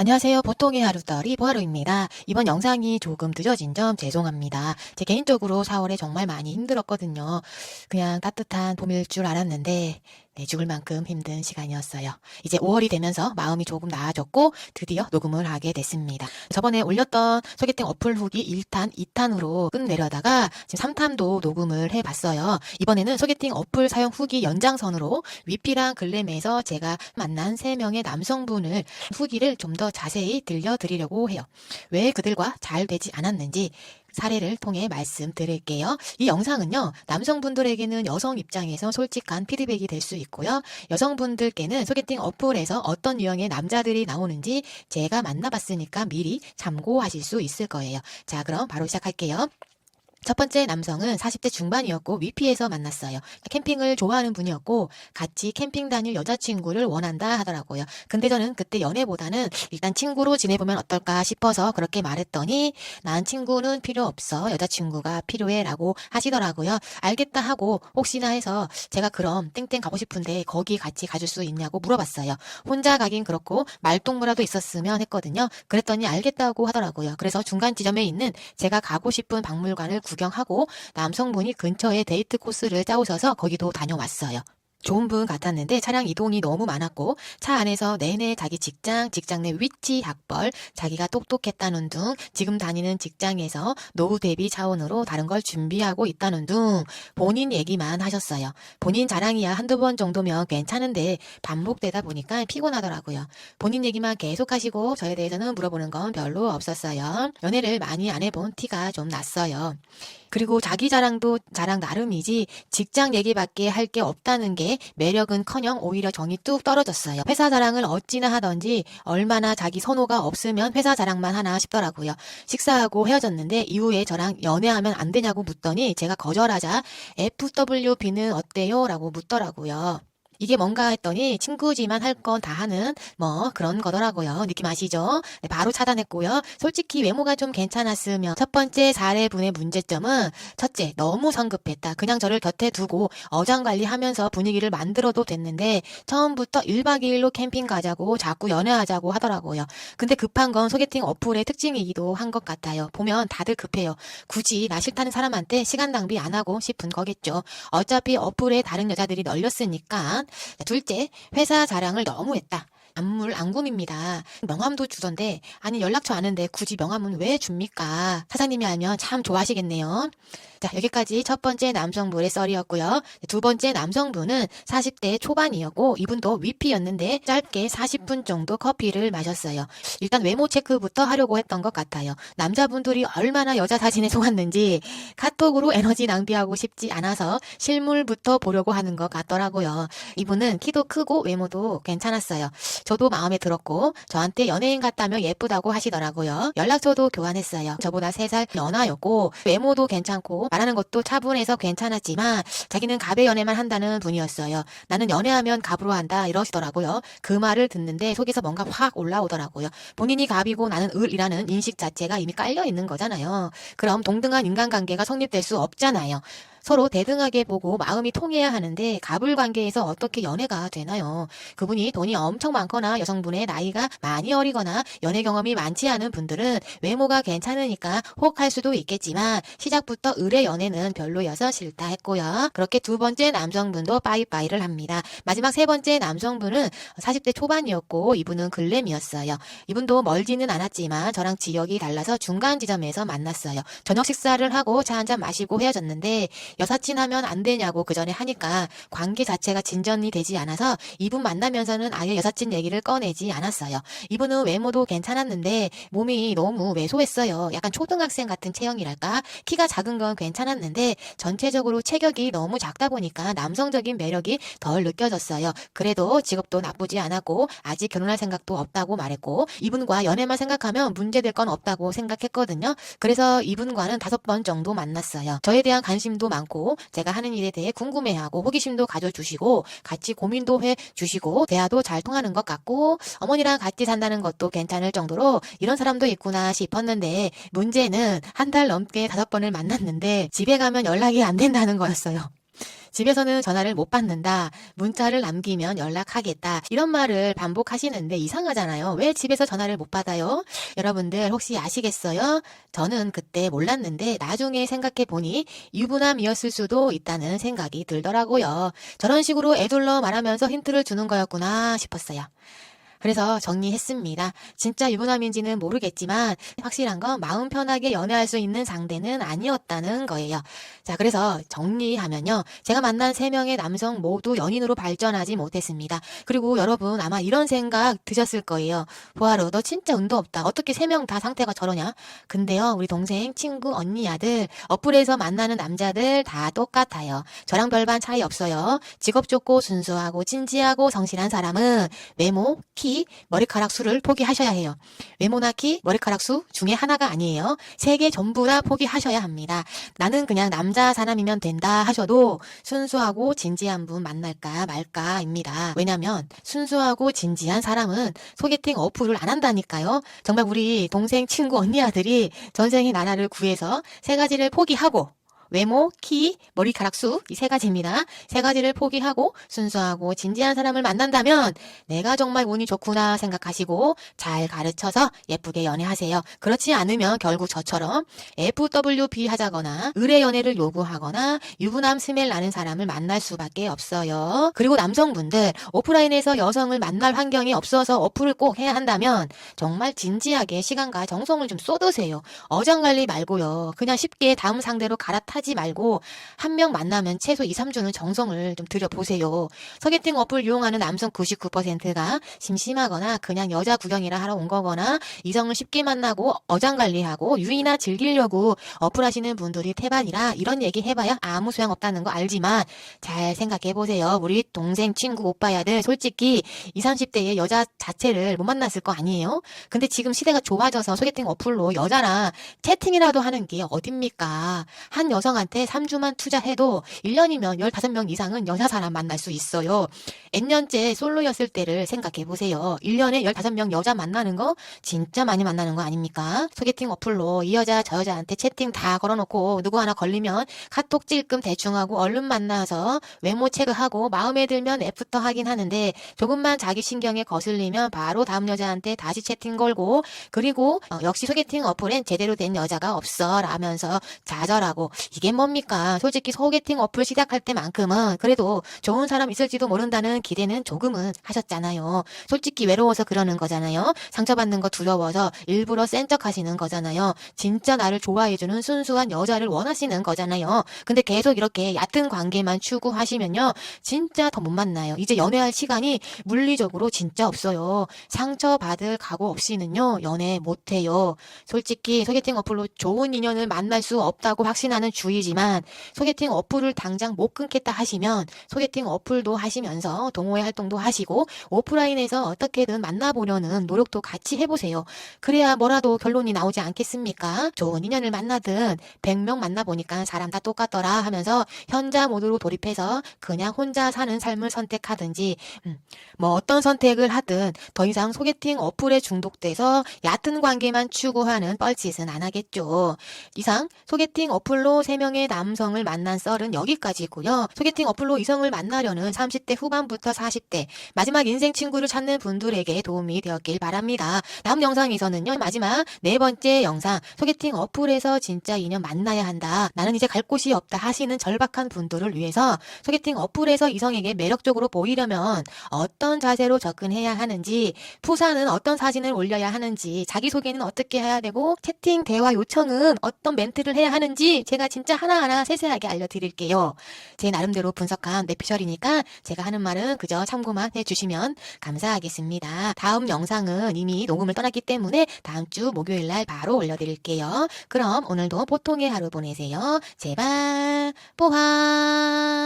안녕하세요. 보통의 하루떨이 보하루입니다. 이번 영상이 조금 늦어진 점 죄송합니다. 제 개인적으로 4월에 정말 많이 힘들었거든요. 그냥 따뜻한 봄일 줄 알았는데 네, 죽을 만큼 힘든 시간이었어요. 이제 5월이 되면서 마음이 조금 나아졌고 드디어 녹음을 하게 됐습니다. 저번에 올렸던 소개팅 어플 후기 1탄, 2탄으로 끝내려다가 지금 3탄도 녹음을 해봤어요. 이번에는 소개팅 어플 사용 후기 연장선으로 위피랑 글램에서 제가 만난 3명의 남성분을 후기를 좀 더 자세히 들려드리려고 해요. 왜 그들과 잘 되지 않았는지 사례를 통해 말씀드릴게요. 이 영상은요, 남성분들에게는 여성 입장에서 솔직한 피드백이 될 수 있고요. 여성분들께는 소개팅 어플에서 어떤 유형의 남자들이 나오는지 제가 만나봤으니까 미리 참고하실 수 있을 거예요. 자, 그럼 바로 시작할게요. 첫 번째 남성은 40대 중반이었고 위피에서 만났어요. 캠핑을 좋아하는 분이었고 같이 캠핑 다닐 여자친구를 원한다 하더라고요. 근데 저는 그때 연애보다는 일단 친구로 지내보면 어떨까 싶어서 그렇게 말했더니 난 친구는 필요 없어 여자친구가 필요해 라고 하시더라고요. 알겠다 하고 혹시나 해서 제가 그럼 땡땡 가고 싶은데 거기 같이 가줄 수 있냐고 물어봤어요. 혼자 가긴 그렇고 말동무라도 있었으면 했거든요. 그랬더니 알겠다고 하더라고요. 그래서 중간 지점에 있는 제가 가고 싶은 박물관을 구경하고 남성분이 근처에 데이트 코스를 짜오셔서 거기도 다녀왔어요. 좋은 분 같았는데 차량 이동이 너무 많았고 차 안에서 내내 자기 직장, 직장 내 위치, 학벌, 자기가 똑똑했다는 등 지금 다니는 직장에서 노후 대비 차원으로 다른 걸 준비하고 있다는 등 본인 얘기만 하셨어요. 본인 자랑이야 한두 번 정도면 괜찮은데 반복되다 보니까 피곤하더라고요. 본인 얘기만 계속 하시고 저에 대해서는 물어보는 건 별로 없었어요. 연애를 많이 안 해본 티가 좀 났어요. 그리고 자기 자랑도 자랑 나름이지 직장 얘기밖에 할 게 없다는 게 매력은커녕 오히려 정이 뚝 떨어졌어요. 회사 자랑을 어찌나 하던지 얼마나 자기 선호가 없으면 회사 자랑만 하나 싶더라고요. 식사하고 헤어졌는데 이후에 저랑 연애하면 안 되냐고 묻더니 제가 거절하자 FWB는 어때요? 라고 묻더라고요. 이게 뭔가 했더니 친구지만 할 건 다 하는 뭐 그런 거더라고요. 느낌 아시죠? 네, 바로 차단했고요. 솔직히 외모가 좀 괜찮았으면 첫 번째 사례분의 문제점은 첫째 너무 성급했다. 그냥 저를 곁에 두고 어장관리하면서 분위기를 만들어도 됐는데 처음부터 1박 2일로 캠핑 가자고 자꾸 연애하자고 하더라고요. 근데 급한 건 소개팅 어플의 특징이기도 한 것 같아요. 보면 다들 급해요. 굳이 나 싫다는 사람한테 시간 낭비 안 하고 싶은 거겠죠. 어차피 어플에 다른 여자들이 널렸으니까 자, 둘째, 회사 자랑을 너무 했다. 안물 안금입니다. 명함도 주던데 아니 연락처 아는데 굳이 명함은 왜 줍니까? 사장님이 알면 참 좋아하시겠네요. 자 여기까지 첫 번째 남성분의 썰이었고요. 두 번째 남성분은 40대 초반이었고 이분도 위피였는데 짧게 40분 정도 커피를 마셨어요. 일단 외모 체크부터 하려고 했던 것 같아요. 남자분들이 얼마나 여자 사진에 속았는지 카톡으로 에너지 낭비하고 싶지 않아서 실물부터 보려고 하는 것 같더라고요. 이분은 키도 크고 외모도 괜찮았어요. 저도 마음에 들었고 저한테 연예인 같다며 예쁘다고 하시더라고요. 연락처도 교환했어요. 저보다 3살 연하였고 외모도 괜찮고 말하는 것도 차분해서 괜찮았지만 자기는 갑의 연애만 한다는 분이었어요. 나는 연애하면 갑으로 한다 이러시더라고요. 그 말을 듣는데 속에서 뭔가 확 올라오더라고요. 본인이 갑이고 나는 을이라는 인식 자체가 이미 깔려 있는 거잖아요. 그럼 동등한 인간관계가 성립될 수 없잖아요. 서로 대등하게 보고 마음이 통해야 하는데 갑을 관계에서 어떻게 연애가 되나요? 그분이 돈이 엄청 많거나 여성분의 나이가 많이 어리거나 연애 경험이 많지 않은 분들은 외모가 괜찮으니까 혹 할 수도 있겠지만 시작부터 을의 연애는 별로여서 싫다 했고요. 그렇게 두 번째 남성분도 빠이빠이를 합니다. 마지막 세 번째 남성분은 40대 초반이었고 이분은 글램이었어요. 이분도 멀지는 않았지만 저랑 지역이 달라서 중간 지점에서 만났어요. 저녁 식사를 하고 차 한잔 마시고 헤어졌는데 여사친 하면 안 되냐고 그 전에 하니까 관계 자체가 진전이 되지 않아서 이분 만나면서는 아예 여사친 얘기를 꺼내지 않았어요. 이분은 외모도 괜찮았는데 몸이 너무 왜소했어요. 약간 초등학생 같은 체형이랄까? 키가 작은 건 괜찮았는데 전체적으로 체격이 너무 작다 보니까 남성적인 매력이 덜 느껴졌어요. 그래도 직업도 나쁘지 않았고 아직 결혼할 생각도 없다고 말했고 이분과 연애만 생각하면 문제될 건 없다고 생각했거든요. 그래서 이분과는 다섯 번 정도 만났어요. 저에 대한 관심도 많고 제가 하는 일에 대해 궁금해하고 호기심도 가져주시고 같이 고민도 해주시고 대화도 잘 통하는 것 같고 어머니랑 같이 산다는 것도 괜찮을 정도로 이런 사람도 있구나 싶었는데 문제는 한 달 넘게 다섯 번을 만났는데 집에 가면 연락이 안 된다는 거였어요. 집에서는 전화를 못 받는다. 문자를 남기면 연락하겠다. 이런 말을 반복하시는데 이상하잖아요. 왜 집에서 전화를 못 받아요? 여러분들 혹시 아시겠어요? 저는 그때 몰랐는데 나중에 생각해 보니 유부남이었을 수도 있다는 생각이 들더라고요. 저런 식으로 애둘러 말하면서 힌트를 주는 거였구나 싶었어요. 그래서 정리했습니다. 진짜 유부남인지는 모르겠지만 확실한 건 마음 편하게 연애할 수 있는 상대는 아니었다는 거예요. 자, 그래서 정리하면요. 제가 만난 세 명의 남성 모두 연인으로 발전하지 못했습니다. 그리고 여러분 아마 이런 생각 드셨을 거예요. 보아로 너 진짜 운도 없다. 어떻게 세 명 다 상태가 저러냐? 근데요. 우리 동생, 친구, 언니, 아들 어플에서 만나는 남자들 다 똑같아요. 저랑 별반 차이 없어요. 직업 좋고 순수하고 진지하고 성실한 사람은 외모, 키, 머리카락 수를 포기하셔야 해요. 외모나 키, 머리카락 수 중에 하나가 아니에요. 세 개 전부 다 포기하셔야 합니다. 나는 그냥 남자 사람이면 된다 하셔도 순수하고 진지한 분 만날까 말까입니다. 왜냐면 순수하고 진지한 사람은 소개팅 어플을 안 한다니까요. 정말 우리 동생, 친구, 언니 아들이 전생에 나라를 구해서 세 가지를 포기하고 외모, 키, 머리카락 수, 이 세 가지입니다. 세 가지를 포기하고 순수하고 진지한 사람을 만난다면 내가 정말 운이 좋구나 생각하시고 잘 가르쳐서 예쁘게 연애하세요. 그렇지 않으면 결국 저처럼 FWB 하자거나 의뢰 연애를 요구하거나 유부남 스멜 나는 사람을 만날 수밖에 없어요. 그리고 남성분들 오프라인에서 여성을 만날 환경이 없어서 어플을 꼭 해야 한다면 정말 진지하게 시간과 정성을 좀 쏟으세요. 어장관리 말고요. 그냥 쉽게 다음 상대로 갈아타 지 말고 한 명 만나면 최소 2, 3주는 정성을 좀 들여보세요. 소개팅 어플 이용하는 남성 99%가 심심하거나 그냥 여자 구경이라 하러 온 거거나 이성을 쉽게 만나고 어장관리하고 유이나 즐기려고 어플 하시는 분들이 태반이라 이런 얘기 해봐야 아무 소용 없다는 거 알지만 잘 생각해 보세요. 우리 동생, 친구, 오빠야들 솔직히 20, 30대의 여자 자체를 못 만났을 거 아니에요? 근데 지금 시대가 좋아져서 소개팅 어플로 여자랑 채팅이라도 하는 게 어딥니까? 한 여성 한테 3주만 투자해도 1년이면 15명 이상은 여자 사람 만날 수 있어요. N년째 솔로였을 때를 생각해 보세요. 1년에 15명 여자 만나는 거 진짜 많이 만나는 거 아닙니까? 소개팅 어플로 이 여자 저 여자한테 채팅 다 걸어놓고 누구 하나 걸리면 카톡 찔끔 대충 하고 얼른 만나서 외모 체크하고 마음에 들면 애프터 하긴 하는데 조금만 자기 신경에 거슬리면 바로 다음 여자한테 다시 채팅 걸고 그리고 어, 역시 소개팅 어플엔 제대로 된 여자가 없어 라면서 좌절하고 이게 뭡니까? 솔직히 소개팅 어플 시작할 때만큼은 그래도 좋은 사람 있을지도 모른다는 기대는 조금은 하셨잖아요. 솔직히 외로워서 그러는 거잖아요. 상처받는 거 두려워서 일부러 센 척 하시는 거잖아요. 진짜 나를 좋아해주는 순수한 여자를 원하시는 거잖아요. 근데 계속 이렇게 얕은 관계만 추구하시면요. 진짜 더 못 만나요. 이제 연애할 시간이 물리적으로 진짜 없어요. 상처받을 각오 없이는요. 연애 못해요. 솔직히 소개팅 어플로 좋은 인연을 만날 수 없다고 확신하는 주 의지만 소개팅 어플을 당장 못 끊겠다 하시면 소개팅 어플도 하시면서 동호회 활동도 하시고 오프라인에서 어떻게든 만나보려는 노력도 같이 해보세요. 그래야 뭐라도 결론이 나오지 않겠습니까? 좋은 인연을 만나든 100명 만나보니까 사람 다 똑같더라 하면서 현자 모드로 돌입해서 그냥 혼자 사는 삶을 선택하든지 음, 뭐 어떤 선택을 하든 더 이상 소개팅 어플에 중독돼서 얕은 관계만 추구하는 뻘짓은 안 하겠죠. 이상 소개팅 어플로 3명의 남성을 만난 썰은 여기까지고요. 소개팅 어플로 이성을 만나려는 30대 후반부터 40대 마지막 인생 친구를 찾는 분들에게 도움이 되었길 바랍니다. 다음 영상에서는요. 마지막 네 번째 영상 소개팅 어플에서 진짜 인연 만나야 한다. 나는 이제 갈 곳이 없다 하시는 절박한 분들을 위해서 소개팅 어플에서 이성에게 매력적으로 보이려면 어떤 자세로 접근해야 하는지 푸사는 어떤 사진을 올려야 하는지 자기소개는 어떻게 해야 되고 채팅 대화 요청은 어떤 멘트를 해야 하는지 제가 진짜 하나하나 세세하게 알려드릴게요. 제 나름대로 분석한 내피셜이니까 제가 하는 말은 그저 참고만 해주시면 감사하겠습니다. 다음 영상은 이미 녹음을 떠났기 때문에 다음 주 목요일 날 바로 올려드릴게요. 그럼 오늘도 보통의 하루 보내세요. 제발 뽀하